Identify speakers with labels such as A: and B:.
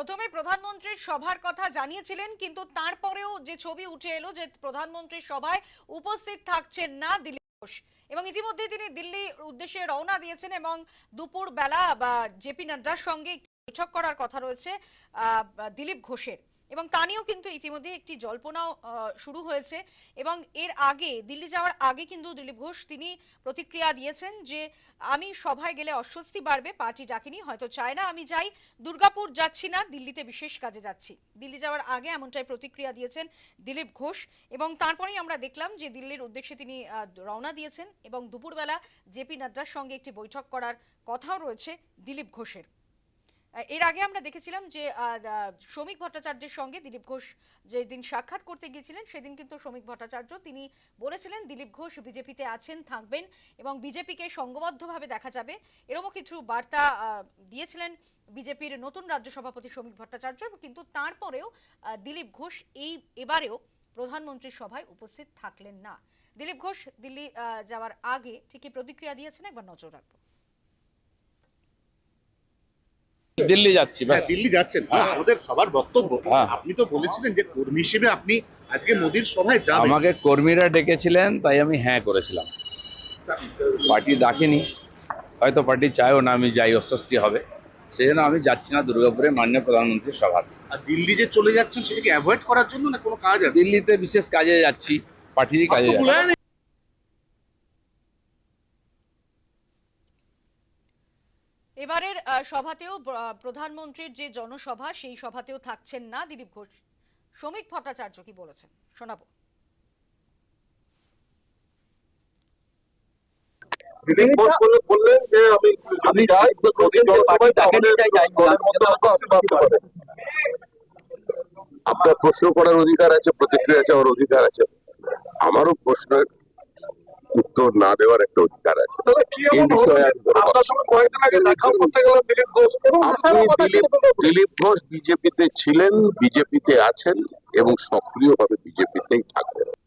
A: প্রথমে প্রধানমন্ত্রীর সভার কথা জানিয়েছিলেন, কিন্তু তারপরেও যে ছবি উঠে এলো যে প্রধানমন্ত্রীর সভায় উপস্থিত থাকছেন না দিলীপ ঘোষ। এবং ইতিমধ্যে তিনি দিল্লি উদ্দেশ্যে রওনা দিয়েছেন এবং দুপুর বেলা বা জেপি নাড্ডার সঙ্গে বৈঠক করার কথা রয়েছে দিলীপ ঘোষের। এবং তা নিয়েও কিন্তু ইতিমধ্যে একটি জল্পনাও শুরু হয়েছে এবং এর আগে, দিল্লি যাওয়ার আগে কিন্তু দিলীপ ঘোষ তিনি প্রতিক্রিয়া দিয়েছেন যে, আমি সভায় গেলে অস্বস্তি বাড়বে, পার্টি ডাকিনি, হয়তো চায় না, আমি যাই, দুর্গাপুর যাচ্ছি না, দিল্লিতে বিশেষ কাজে যাচ্ছি। দিল্লি যাওয়ার আগে এমনটাই প্রতিক্রিয়া দিয়েছেন দিলীপ ঘোষ এবং তারপরেই আমরা দেখলাম যে, দিল্লির উদ্দেশ্যে তিনি রওনা দিয়েছেন এবং দুপুরবেলা জেপি নাড্ডার সঙ্গে একটি বৈঠক করার কথাও রয়েছে দিলীপ ঘোষের। এর আগে আমরা দেখেছিলাম যে শ্রমিক ভট্টাচার্যের সঙ্গে দিলীপ ঘোষ যেদিন সাক্ষাৎ করতে গিয়েছিলেন, সেদিন কিন্তু শ্রমিক ভট্টাচার্য তিনি বলেছিলেন, দিলীপ ঘোষ বিজেপিতে আছেন, থাকবেন এবং বিজেপিকে সঙ্গবদ্ধভাবে দেখা যাবে। এরকমও কিছু বার্তা দিয়েছিলেন বিজেপির নতুন রাজ্য সভাপতি শ্রমিক ভট্টাচার্য কিন্তু তারপরেও দিলীপ ঘোষ এই এবারেও প্রধানমন্ত্রীর সভায় উপস্থিত থাকলেন না। দিলীপ ঘোষ দিল্লি যাওয়ার আগে ঠিকই প্রতিক্রিয়া দিয়েছেন, একবার নজর রাখব।
B: দিল্লি যাচ্ছি
C: হ্যাঁ দিল্লি যাচ্ছেন।
B: হ্যাঁ।
C: আমাদের সবার বক্তব্য
B: হ্যাঁ।
C: আপনি তো বলেছিলেন যে কর্মী হিসেবে আপনি আজকে মোদির সভায় যাবেন।
B: আমাকে কর্মীরা ডেকেছিলেন তাই আমি হ্যাঁ করেছিলাম। পার্টি ডাকেনি হয়তো পার্টি চায়ও না আমি যাই অস্বস্তি হবে। সেই জন্য আমি যাচ্ছি না দুর্গাপুরে মাননীয় প্রধানমন্ত্রীর সভা
C: আর দিল্লি যে চলে যাচ্ছেন সেটাকে অ্যাভয়েড করার জন্য না কোনো কাজ আছে?
B: দিল্লিতে বিশেষ কাজে যাচ্ছি পার্টিরই কাজে যাচ্ছি।
A: এবারের আহ, সভাতেও প্রধানমন্ত্রীর যে জনসভা সেই সভাতেও থাকছেন না দিলীপ ঘোষ। শ্রমিক ভট্টাচার্য কি বলেছেন? শোনাবো।
D: দিলীপ ঘোষ বললেন যে আমি যদি যাই।
E: আপনার প্রশ্ন করার অধিকার আছে প্রতিক্রিয়া চাওয়ার অধিকার আছে। আমারও প্রশ্নের উত্তর না দেওয়ার একটা অধিকার আছে। এই বিষয়ে
D: দিলীপ
E: আপনি। দিলীপ ঘোষ বিজেপিতে ছিলেন বিজেপিতে আছেন এবং সক্রিয় ভাবে বিজেপিতেই থাকবেন।